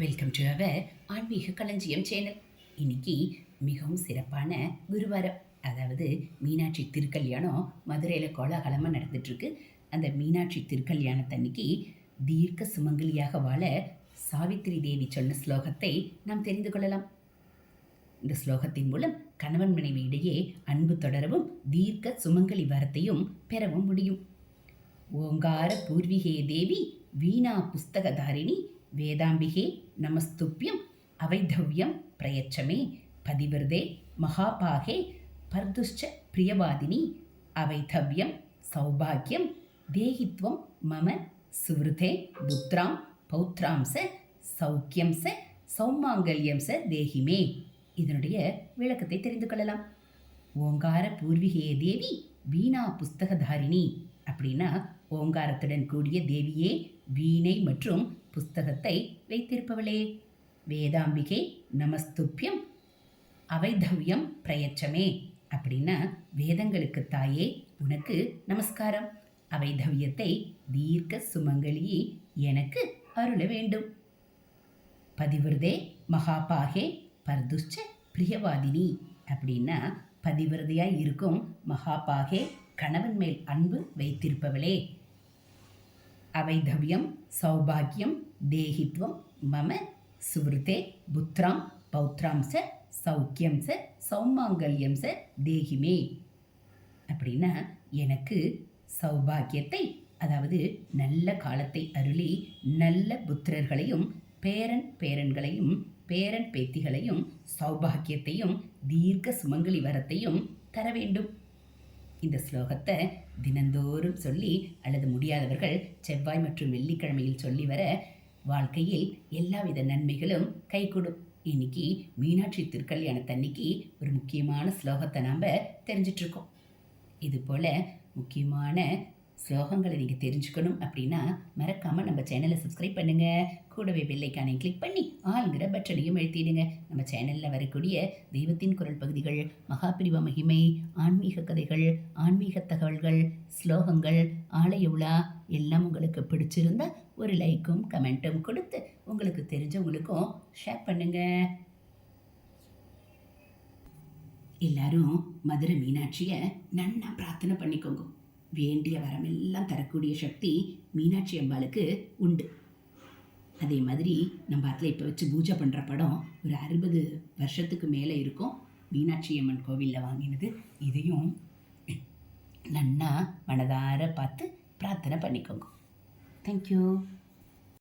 Welcome to our ஆன்மீக களஞ்சியம் channel இன்னைக்கு மிகவும் சிறப்பான குருவாரம். அதாவது மீனாட்சி திருக்கல்யாணம் மதுரையில் கோலாகலமாக நடந்துட்டுருக்கு. அந்த மீனாட்சி திருக்கல்யாணத்தன்னைக்கு தீர்க்க சுமங்கலியாக வாழ சாவித்திரி தேவி சொன்ன ஸ்லோகத்தை நாம் தெரிந்து கொள்ளலாம். இந்த ஸ்லோகத்தின் மூலம் கணவன் மனைவி இடையே அன்பு தொடரவும் தீர்க்க சுமங்கலி வரத்தையும் பெறவும் முடியும். ஓங்கார பூர்விகே தேவி வீணா புஸ்தகதாரிணி வேதாம்பிகே நமஸ்துப்யம் அவைதவ்யம் பிரயச்சமே பதிவிரதே மகாபாகே பர்துஷ்ச பிரியவாதினி அவைதவ்யம் சௌபாகியம் தேகித்வம் மம சுவிருதே புத்ராம் பௌத்ராம் ச சௌக்கியம் ச சௌமாங்கல்யம் ச தேகிமே. இதனுடைய விளக்கத்தை தெரிந்து கொள்ளலாம். ஓங்கார பூர்விகே தேவி வீணா புஸ்தகதாரிணி அப்படின்னா ஓங்காரத்துடன் கூடிய தேவியே வீணை மற்றும் புஸ்தகத்தை வைத்திருப்பவளே. வேதாம்பிகை நமஸ்துப்யம் அவைதவ்யம் பிரயச்சமே அப்படின்னா வேதங்களுக்கு தாயே உனக்கு நமஸ்காரம். அவைதவ்யத்தை தீர்க்க சுமங்கலி எனக்கு அருள வேண்டும். பதிவிரதே மகாபாகே பர்துஷ்ச பிரியவாதினி அப்படின்னா பதிவிரதையாக இருக்கும் மகாபாகே கணவன் மேல் அன்பு வைத்திருப்பவளே. அவைதவியம் சௌபாகியம் தேகித்வம் மம சுவருத்தே புத்ராம் பௌத்ராம் ச சௌக்கியம் ச சௌமாங்கல்யம் ச தேகிமே. அப்படின்னா எனக்கு சௌபாகியத்தை அதாவது நல்ல காலத்தை அருளி நல்ல புத்திரர்களையும் பேரன் பேரன்களையும் பேரன் பேத்திகளையும் சௌபாகியத்தையும் தீர்க்க சுமங்கலி வரத்தையும் தர வேண்டும். இந்த ஸ்லோகத்தை தினந்தோறும் சொல்லி அல்லது முடியாதவர்கள் செவ்வாய் மற்றும் வெள்ளிக்கிழமையில் சொல்லி வர வாழ்க்கையில் எல்லாவித நன்மைகளும் கைகூடும் இன்னைக்கு மீனாட்சி திருக்கல்யாணத்தன்னைக்கு ஒரு முக்கியமான ஸ்லோகத்தை நாம் தெரிஞ்சிட்ருக்கோம் இது போல் முக்கியமான ஸ்லோகங்களை நீங்கள் தெரிஞ்சுக்கணும் அப்படின்னா மறக்காமல் நம்ம சேனலை சப்ஸ்கிரைப் பண்ணுங்கள் கூடவே பெல்லைக்கானையும் கிளிக் பண்ணி ஆளுங்கிற பட்டனையும் எழுத்திடுங்க நம்ம சேனலில் வரக்கூடிய தெய்வத்தின் குரல் பகுதிகள் மகாபிரிவ மகிமை ஆன்மீக கதைகள் ஆன்மீக தகவல்கள் ஸ்லோகங்கள் ஆலய உலா எல்லாம் உங்களுக்கு பிடிச்சிருந்தா ஒரு லைக்கும் கமெண்ட்டும் கொடுத்து உங்களுக்கு தெரிஞ்சவங்களுக்கும் ஷேர் பண்ணுங்கள் எல்லாரும் மதுரை மீனாட்சியை நன்னா பிரார்த்தனை பண்ணிக்கோங்க. வேண்டிய வரமெல்லாம் தரக்கூடிய சக்தி மீனாட்சி அம்பாளுக்கு உண்டு. அதே மாதிரி நம்ம அதில் இப்போ வச்சு பூஜை பண்ணுற படம் ஒரு அறுபது வருஷத்துக்கு மேலே இருக்கும். மீனாட்சி அம்மன் கோவிலில் வாங்கினது. இதையும் நன்னா மனதார பார்த்து பிரார்த்தனை பண்ணிக்கோங்க. தேங்க்யூ